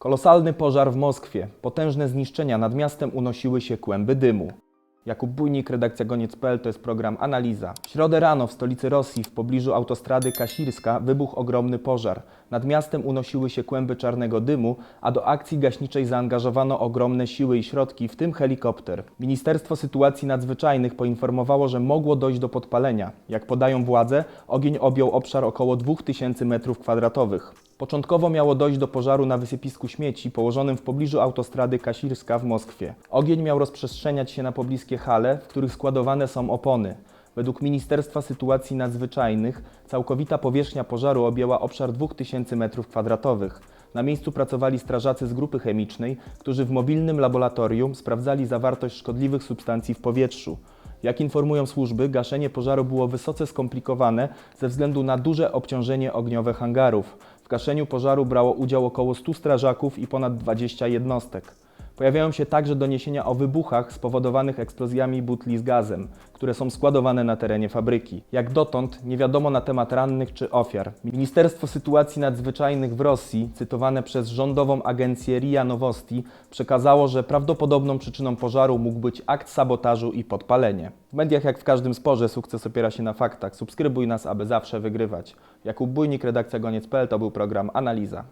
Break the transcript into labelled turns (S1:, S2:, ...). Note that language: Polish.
S1: Kolosalny pożar w Moskwie. Potężne zniszczenia nad miastem unosiły się kłęby dymu. Jakub Bujnik, redakcja Goniec.pl to jest program Analiza. W środę rano w stolicy Rosji, w pobliżu autostrady Kasirska, wybuchł ogromny pożar. Nad miastem unosiły się kłęby czarnego dymu, a do akcji gaśniczej zaangażowano ogromne siły i środki, w tym helikopter. Ministerstwo Sytuacji Nadzwyczajnych poinformowało, że mogło dojść do podpalenia. Jak podają władze, ogień objął obszar około 2000 m2. Początkowo miało dojść do pożaru na wysypisku śmieci położonym w pobliżu autostrady Kasirska w Moskwie. Ogień miał rozprzestrzeniać się na pobliskie hale, w których składowane są opony. Według Ministerstwa Sytuacji Nadzwyczajnych całkowita powierzchnia pożaru objęła obszar 2000 m2. Na miejscu pracowali strażacy z grupy chemicznej, którzy w mobilnym laboratorium sprawdzali zawartość szkodliwych substancji w powietrzu. Jak informują służby, gaszenie pożaru było wysoce skomplikowane ze względu na duże obciążenie ogniowe hangarów. W gaszeniu pożaru brało udział około 100 strażaków i ponad 20 jednostek. Pojawiają się także doniesienia o wybuchach spowodowanych eksplozjami butli z gazem, które są składowane na terenie fabryki. Jak dotąd nie wiadomo na temat rannych czy ofiar. Ministerstwo Sytuacji Nadzwyczajnych w Rosji, cytowane przez rządową agencję RIA Novosti, przekazało, że prawdopodobną przyczyną pożaru mógł być akt sabotażu i podpalenie. W mediach, jak w każdym sporze, sukces opiera się na faktach. Subskrybuj nas, aby zawsze wygrywać. Jakub Bujnik, redakcja Goniec.pl to był program Analiza.